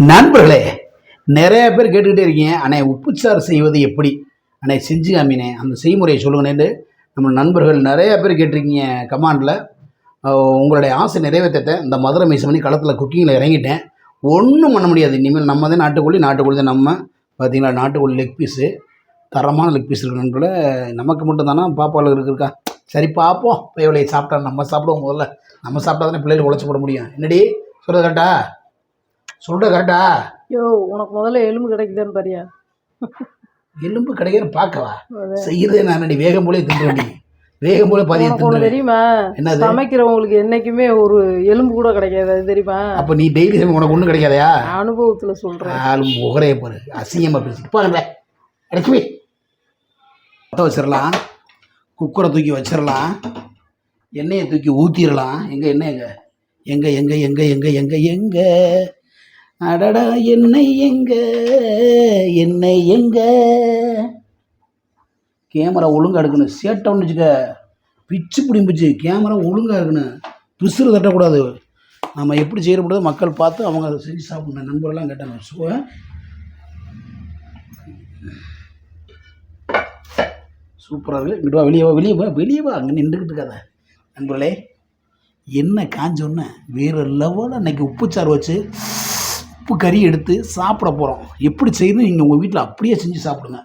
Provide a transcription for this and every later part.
நண்பர்களே நிறைய பேர் கேட்டுக்கிட்டே இருக்கீங்க. அண்ணே உப்புச்சாறு செய்வது எப்படி? அண்ணே செஞ்சு காமினே அந்த செய்முறையை சொல்லுங்கண்ணேன்னு நம்ம நண்பர்கள் நிறைய பேர் கேட்டிருக்கீங்க கமாண்டில். உங்களுடைய ஆசை நிறைவேற்றத்தை இந்த மதுரை மைசம் பண்ணி களத்தில் குக்கிங்கில் இறங்கிட்டேன். ஒன்றும் பண்ண முடியாது. இனிமேல் நம்ம தான் நாட்டுக்கோழி நாட்டுக்கோழி தான் நம்ம. பார்த்தீங்களா நாட்டுக்கோழி லெக் பீஸு தரமான லெக் பீஸ் இருக்கணும்ல நமக்கு மட்டும் தானே? பாப்பாவில் இருக்கா சரி பார்ப்போம் பிள்ளைகளை சாப்பிட்டா நம்ம சாப்பிடுவோம் முதல்ல. நம்ம சாப்பிட்டா தானே பிள்ளைகள் உழைச்சி போட முடியும். என்னடி? சொல்கிறது கரெக்டா சொல்கிறது கரெக்டா? யோ உனக்கு முதல்ல எலும்பு கிடைக்குதான்னு பாரியா? எலும்பு கிடைக்கிற பார்க்கவா. செய்யறதே நான் என்னடி வேகம் போலே தின்ற வேகம் போல பாதியை உனக்கு தெரியுமா? என்னது? சமைக்கிறவங்களுக்கு என்னைக்குமே ஒரு எலும்பு கூட கிடைக்காது அது தெரியுமா? அப்போ நீ டெய்லி உனக்கு ஒன்றும் கிடைக்காதயா? அனுபவத்துல சொல்றேன். ஆளும் முகரைய பாரு. அசிங்கமாக பேசி. பாருங்க அடைச்சுவே பற்ற வச்சிடலாம் குக்கரை தூக்கி வச்சிடலாம் எண்ணெயை தூக்கி ஊற்றிடலாம் எங்கே எண்ணெய் எங்கே? எங்கே எங்கே எங்கே எங்கே எங்கே எங்கே? அடடா என்னை எங்கே? என்னை எங்கே? கேமரா ஒழுங்காக எடுக்கணும். சேட்டை வச்சுக்க. பிச்சு பிடிம்பிச்சு. கேமரா ஒழுங்காக இருக்கணும். பிசுறு தட்டக்கூடாது. நம்ம எப்படி செய்ய முடியாது மக்கள் பார்த்து அவங்க அதை செஞ்சு சாப்பிடணும். நண்பர்கள்லாம் கேட்டாங்க. ஸோ சூப்பராக இருக்குது இங்கிட்டு வா வெளியே வா வெளியே வா வெளியே வா. அங்கே நின்றுக்கிட்டு இருக்காத. நண்பர்களே என்ன காஞ்சோன்னே வேறு லெவலில் அன்னைக்கு உப்புச்சாறு வச்சு உப்பு கறி எடுத்து சாப்பிட போகிறோம் எப்படி செய்யணும் நீங்கள் உங்கள் வீட்டில் அப்படியே செஞ்சு சாப்பிடுங்க.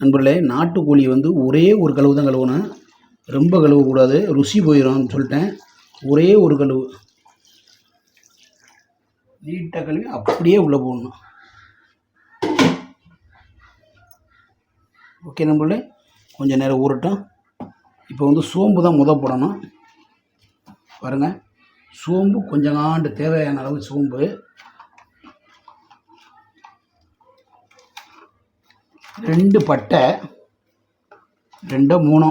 நண்பர்களே நாட்டுக்கோழி வந்து ஒரே ஒரு கழுவு தான் கழுவணும். ரொம்ப கழுவக்கூடாது. ருசி போயிடும்னு சொல்லிட்டேன். ஒரே ஒரு கழுவு. நீட்டாக கழுவி அப்படியே உள்ளே போடணும். ஓகே நண்பர்களே கொஞ்சம் நேரம் ஊறட்டும். இப்போ வந்து சோம்பு தான் முத போடணும். பாருங்கள் சோம்பு கொஞ்சம் ஆண்டு தேவையான அளவு சோம்பு. ரெண்டு பட்டை ரெண்டோ மூணோ.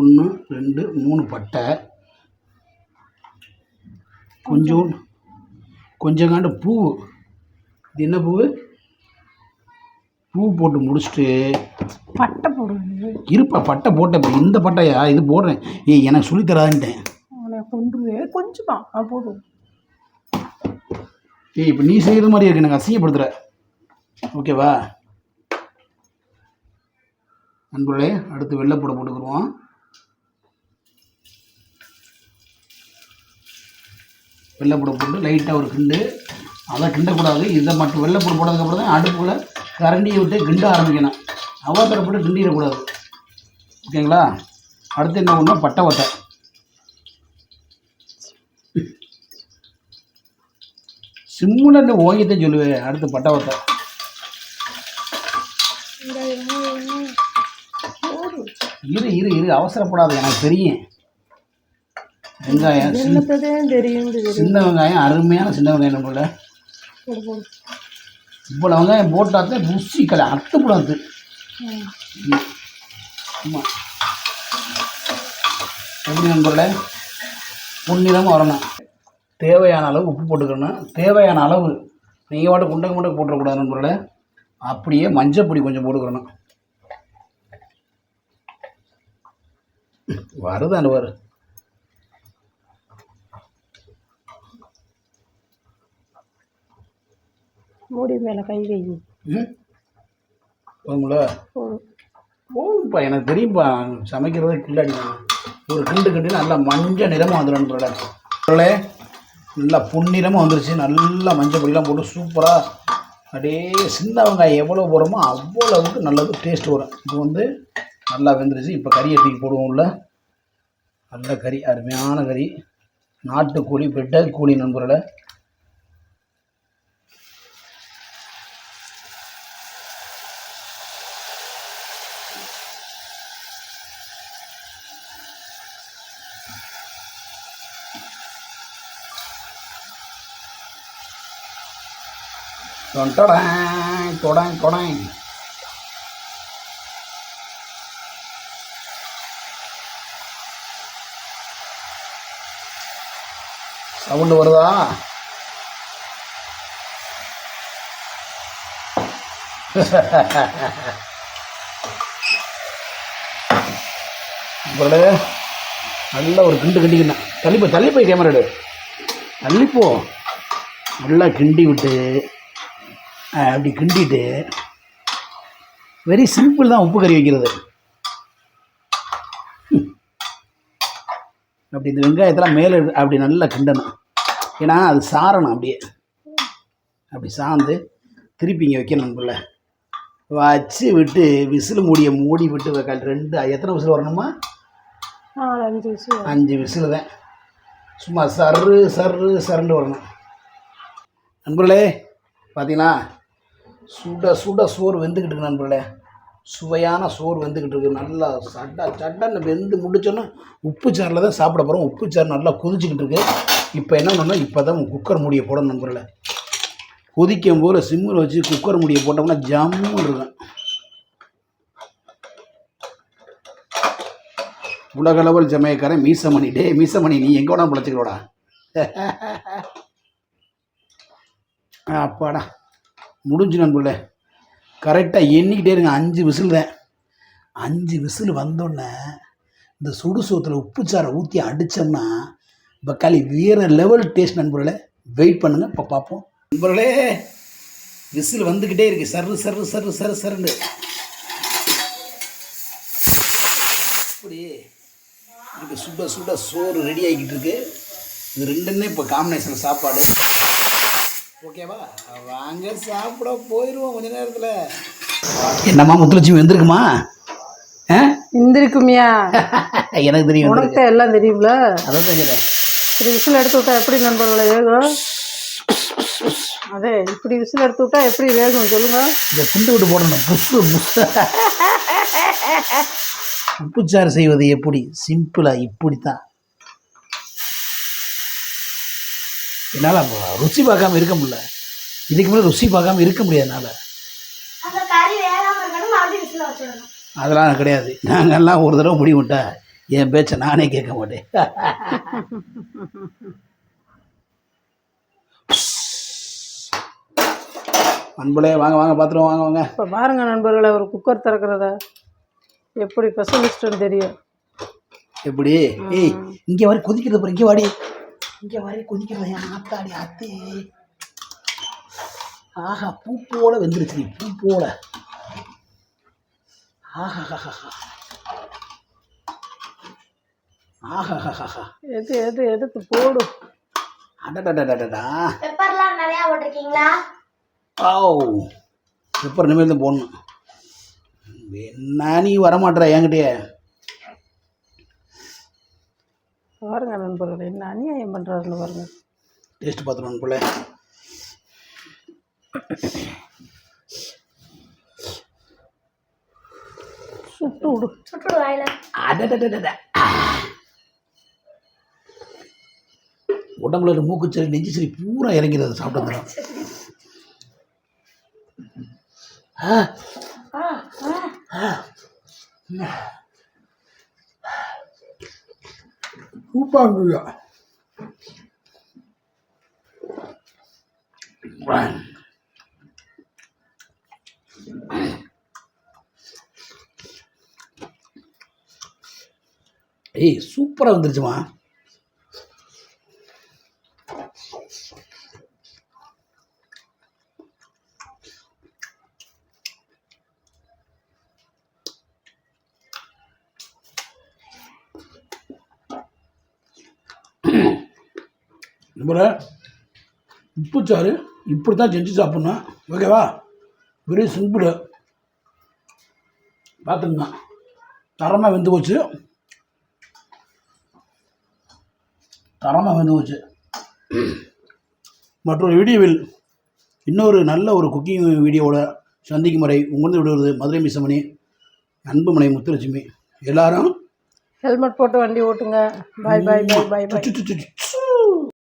ஒன்று ரெண்டு மூணு பட்டை. கொஞ்சோண்டு கொஞ்சங்காண்டு பூ இது என்ன பூவு? பூ போட்டு முடிச்சுட்டு பட்டை போடுவேன் இருப்பா பட்டை போட்டேன். இந்த பட்டையா? இது போடுறேன். ஏய் எனக்கு சொல்லித் கொன்று அவனை கொஞ்சமா போதும். ஏய் இப்போ நீ செய்கிறது மாதிரி இருக்கு. எனக்கு அசிங்கப்படுத்துகிற ஓகேவா? நண்பர்களே அடுத்து வெள்ளைப்பூடை போட்டுக்குருவோம் வெள்ளைப்பூடை போட்டு லைட்டாக ஒரு கிண்டு. அதை கிண்டக்கூடாது. இதை மட்டும் வெள்ளைப்பூடை போட்டதுக்கப்புறம் தான் அடுப்பில் கரண்டியை விட்டு கிண்ட ஆரம்பிக்கணும். அவசரப்பட்டு கிண்டிடக்கூடாது. ஓகேங்களா? அடுத்து என்ன பண்ணணும் பட்டை வட்டை. சிம்முன்னு ஓங்கியத்தை சொல்லுவேன் அடுத்து பட்டை வட்டை இரு இரு இரு அவசரப்படாத எனக்கு தெரியும். வெங்காயம் சின்ன வெங்காயம் அருமையான சின்ன வெங்காயம் நம்மள இவ்வளோ வெங்காயம் போட்டாத்தான் ருசி கலை அட்டுப்படாது. ஆமாம் எப்படி நண்பர்களே? பொன்னிறமாக வரணும். தேவையான அளவு உப்பு போட்டுக்கணும். தேவையான அளவு நீங்கள் பாட்டு குண்டை குண்டை போட்டுறக்கூடாது நண்பர்களே அப்படியே மஞ்சப்பொடி கொஞ்சம் போட்டுக்கிறணும் வருதாண்டு வரு மூடி மேல கை வை. போதுங்களா போதும். போதும்ப்பா. எனக்கு தெரியும்ப்பா சமைக்கிறதே கில்லாடி ஒரு கிண்டு கிண்டு நல்லா மஞ்சள் நிறமாக வந்துடும் நண்பர்களே நல்லா புன்னிறமாக வந்துருச்சு. நல்லா மஞ்சள் பொடிலாம் போட்டு சூப்பராக அப்படியே சின்ன வெங்காயம் எவ்வளோ போடுறோமோ அவ்வளோவுக்கு நல்லது டேஸ்ட் வரும். இது வந்து நல்லா வெந்துருச்சு. இப்போ கறியை தூக்கி போடுவோம்ல. நல்ல கறி அருமையான கறி. நாட்டுக்கோழி பெட்டர் கோழி நண்பர்களே. தொண்டடாங் தொடாங் தொடாங் சவுண்டு வருதா? இவ்வளோ நல்ல ஒரு கிண்டு கிண்டிக்கணும் தள்ளிப்போ தள்ளிப்போய் கேமரா எடு. தள்ளிப்போ. நல்லா கிண்டி விட்டு. அப்படி கிண்டிட்டு வெரி சிம்பிள் தான் உப்பு கறி வைக்கிறது. அப்படி இந்த வெங்காயத்தெல்லாம் மேலே அப்படி நல்லா கிண்டணும். ஏன்னா அது சாரணும் அப்படியே. அப்படி சாந்து திருப்பி இங்கே வைக்கணும் பிள்ளை வச்சு விட்டு விசில் மூடிய மூடி விட்டு வைக்க ரெண்டு எத்தனை விசில் வரணுமா? அஞ்சு விசில் தான். சும்மா சர்ரு சர்ரு சருண்டு வரணும். நண்பர்களே பார்த்தீங்களா சுட சுட சோறு வெந்துக்கிட்டு இருக்கு நண்பர்களே. சுவையான சோறு வெந்துக்கிட்டு இருக்கு. நல்லா சட்டா சட்டன்னு வெந்து முடிச்சோன்னா உப்பு சாறில் தான் சாப்பிட போகிறோம் உப்பு சாறு நல்லா கொதிச்சுக்கிட்டு இருக்கு. இப்போ என்ன பண்ணணும் இப்போ தான் குக்கர் மூடியை போடணும் நண்பர்களே. கொதிக்கும் போல் சிம்மில் வச்சு குக்கர் மூடியை போட்டோம்னா ஜம்முன்னு இருக்கும். உலகளவில் ஜமையக்காரன் மீசமணி. டே மீசமணி நீ எங்கே வேணால் பிழைச்சிக்கலோடா அப்பாடா. முடிஞ்சு நண்பர்களே. கரெக்டாக எண்ணிக்கிட்டே இருங்க. அஞ்சு விசில் தான். அஞ்சு விசில் வந்தோடனே இந்த சுடு சோத்தில் உப்புச்சாரை ஊற்றி அடித்தோம்னா பக்காளி வேறு லெவல் டேஸ்ட் நண்பர்களே. வெயிட் பண்ணுங்கள் இப்போ பார்ப்போம் நண்பர்களே விசில் வந்துக்கிட்டே இருக்கு. சர்ரு சர்ரு சர்ரு சரு சருன்னு இப்படி இது சுட சுட சோறு ரெடி ஆகிக்கிட்டு இருக்கு. இது ரெண்டுமே இப்போ காம்பினேஷன் சாப்பாடு. ஓகேவா? வாங்க சாப்பிட போயிடுவோம் கொஞ்ச நேரத்தில். என்னம்மா முத்துலட்சுமி வந்திருக்குமா? ஆ? இந்திருக்குமியா எனக்கு தெரியும் உனக்கு எல்லாம் தெரியும்ல? அதான் தெரியுறேன் இப்படி விசில் எடுத்து விட்டா எப்படி நண்பர்களை வேகும்? அதே இப்படி விசில் எடுத்து விட்டா எப்படி வேகும் சொல்லுங்க. இதை துண்டு விட்டு போடணும். புஷு புஷு. உப்புச்சாறு செய்வது எப்படி? சிம்பிளாக இப்படி தான் என்னால் ருசி பார்க்காம இருக்க முடியல. இதுக்கு மேலே ருசி பார்க்காம இருக்க முடியாது என்னால். அந்த கறி வேகாம இருக்கணும் மறுபடியும் விசில் வச்சிடணும் அதெல்லாம் கிடையாது. நாங்கள்லாம் ஒரு தடவை முடி விட்டா என் பேச்சை நானே கேட்க மாட்டேன். அன்புலே வாங்க வாங்க பார்த்துருவோம் வாங்க வாங்க. இப்போ பாருங்க நண்பர்களை ஒரு குக்கர் திறக்கிறத எப்படி ஸ்பெஷலிஸ்ட்டுன்னு தெரியும். எப்படி? ஏய் இங்கே வரை கொதிக்கிறது இங்கே வாடி. இங்கே வரை கொதிக்கிறது என் ஆத்தாடி ஆத்தே ஆஹா பூ போல வெந்துருச்சு நீ பூ போல. ஆஹாஹாஹா ஆஹாஹாஹா எது எது எடுத்து போடு. அடடடடடா பெப்பர்லாம் நிறையா போட்டிருக்கீங்களா? ஓ பெப்பர் இனிமேல் தான் போடணும். என்ன நீ வரமாட்டேற என்கிட்டயே. பாருங்க நண்பர்களே என்ன அநியாயம் பண்ணுறாருன்னு பாருங்க. டேஸ்ட் பார்த்துருவோம் பிள்ளை சுட்டு விடு. சுட்டு வாயில. அடடடடட. உடம்புல ஒரு மூக்குச்சரி நெஞ்சு சரி பூரா இறங்கிறது சாப்பிட்டு ஆ. சூப்பாங்க ஏய் சூப்பராக வந்துருச்சுமா. நம்புற உப்புச்சாறு இப்படி தான் செஞ்சு சாப்பிட்ணும். ஓகேவா? Very simple. பார்த்துங்க தரமாக வெந்து போச்சு. தரமாக வெந்து போச்சு. மற்றொரு வீடியோவில் இன்னொரு நல்ல ஒரு குக்கிங் வீடியோவோட சந்திக்கும் முறை உங்களுக்கு விடுவது மதுரை மிசமணி அன்புமனை முத்துலட்சுமி. எல்லாரும் ஹெல்மெட் போட்டு வண்டி ஓட்டுங்க. பாய் பாய் பாய் பாய் பாய்